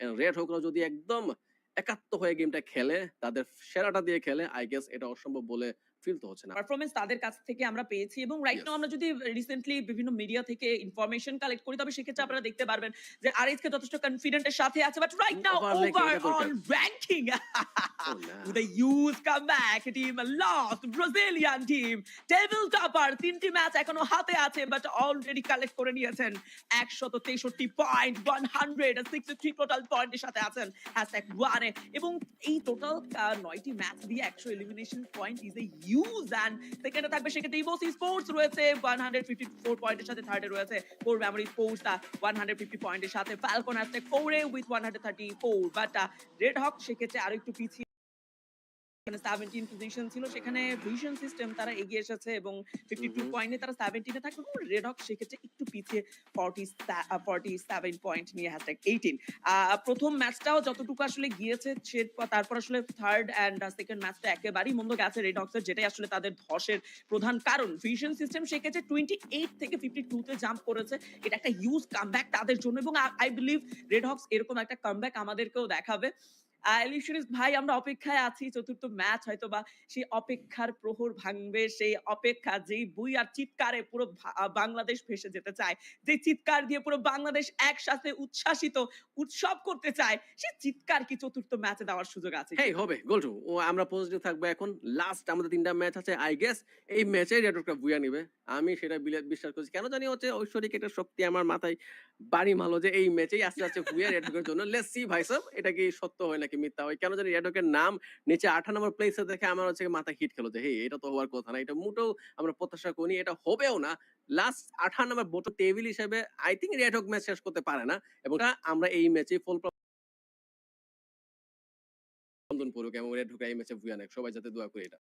Red হোকরা যদি একদম একাত্ম হয়ে গেমটা খেলে তাদের সেরাটা দিয়ে খেলে আই গেস এটা অসম্ভব বলে ফিল তো হচ্ছে না পারফরমেন্স তাদের কাছ থেকে আমরা পেয়েছি এবং রাইট. নাও আমরা যদি রিসেন্টলি বিভিন্ন মিডিয়া থেকে ইনফরমেশন কালেক্ট করি তবে সেক্ষেত্রে আপনারা দেখতে পারবেন যে আরএস কে যথেষ্ট কনফিডেন্টের সাথে আছে but right now overall ranking Oh, না। with a huge comeback team lost Brazilian team. Table topper তিনটি ম্যাচ এখনও হাতে আছে বাট অলরেডি কালেক্ট করে নিয়েছেন একশত তেষট্টি point one hundred sixty three total পয়েন্টের সাথে আছেন হ্যাশট্যাগ ওয়ানে এবং এই টোটাল নয়টি ম্যাচ দিয়ে একশো elimination point is A use and সেকেন্ডে থাকবে সেক্ষেত্রে ইভোসি স্পোর্টস রয়েছে ওয়ান হান্ড্রেড ফিফটি ফোর পয়েন্টের সাথে থার্ডে রয়েছে। Four memory sports one hundred fifty পয়েন্টের সাথে। ফ্যালকন হ্যাশট্যাগ ফোরে with one hundred thirty four but red hawk সেক্ষেত্রে আরও একটু পিছিয়ে সেভেন্টিন পজিশন ছিল সেখানে ভিশন সিস্টেম তারা এগিয়ে এসেছে এবং ফিফটি টু পয়েন্টে তারা সেভেন্টিনে থাকবে এবং রেড হক সেক্ষেত্রে একটু পিছিয়ে ফর্টি ফর্টি সেভেন পয়েন্ট নিয়ে হ্যাশট্যাগ এইটিন প্রথম ম্যাচটাও যতটুকু আসলে গিয়েছে সে- তারপর আসলে থার্ড অ্যান্ড সেকেন্ড ম্যাচটা একেবারেই মন্দ গেছে রেড হক্সের যেটাই আসলে তাদের ধসের প্রধান কারণ। ভিশন সিস্টেম সেক্ষেত্রে টোয়েন্টি এইট থেকে ফিফটি টুতে জাম্প করেছে। এটা একটা হিউজ কামব্যাক তাদের জন্য এবং আই বিলিভ রেড হক্স এরকম একটা কামব্যাক আমাদেরকেও দেখাবে। ভাই, আমরা অপেক্ষায় আছি, চতুর্থ ম্যাচ হয়তো বা সেই অপেক্ষার প্রহর ভাঙবে, সেই অপেক্ষা যেই আর চিৎকারে পুরো বাংলাদেশ ভেসে যেতে চায়, যে চিৎকার দিয়ে পুরো বাংলাদেশ একসাথে উচ্ছ্বাসিত, উৎসব করতে চায় চিৎকার কি চতুর্থ ম্যাচে দেওয়ার সুযোগ আছে হেই, হবে ও আমরা পজিটিভ থাকব এখন লাস্ট আমাদের তিনটা ম্যাচ আছে আই গেস এই ম্যাচে রেডকা বুয়া নিবে। আমি সেটা বিলে- বিশ্বাস করছি। কেন জানি হচ্ছে ঐশ্বরিক একটা শক্তি আমার মাথায় বাড়ি মালো যে এই ম্যাচেই আস্তে আস্তে বুয়া রেডকের জন্য। লেটস সি ভাই সাহেব এটা কি সত্য হয় নাকি মিথ্যা হয়। কেন জানি রেডকের নাম নিচে আঠা নম্বর প্লেসে দেখে আমার হচ্ছে মাথা হিট খেলো যে হে এটা তো হওয়ার কথা না। এটা মোটেও আমরা প্রত্যাশা করি এটা হবেও না। লাস্ট আঠা নম্বর বোটো টেবিল হিসেবে আই থিঙ্ক ম্যাচ শেষ করতে পারে না এবং আমরা এই ম্যাচে ফুল পড়ুক এবং রেড এই ম্যাচে ভুয়ানেক সবাই যাতে দোয়া করি এটা।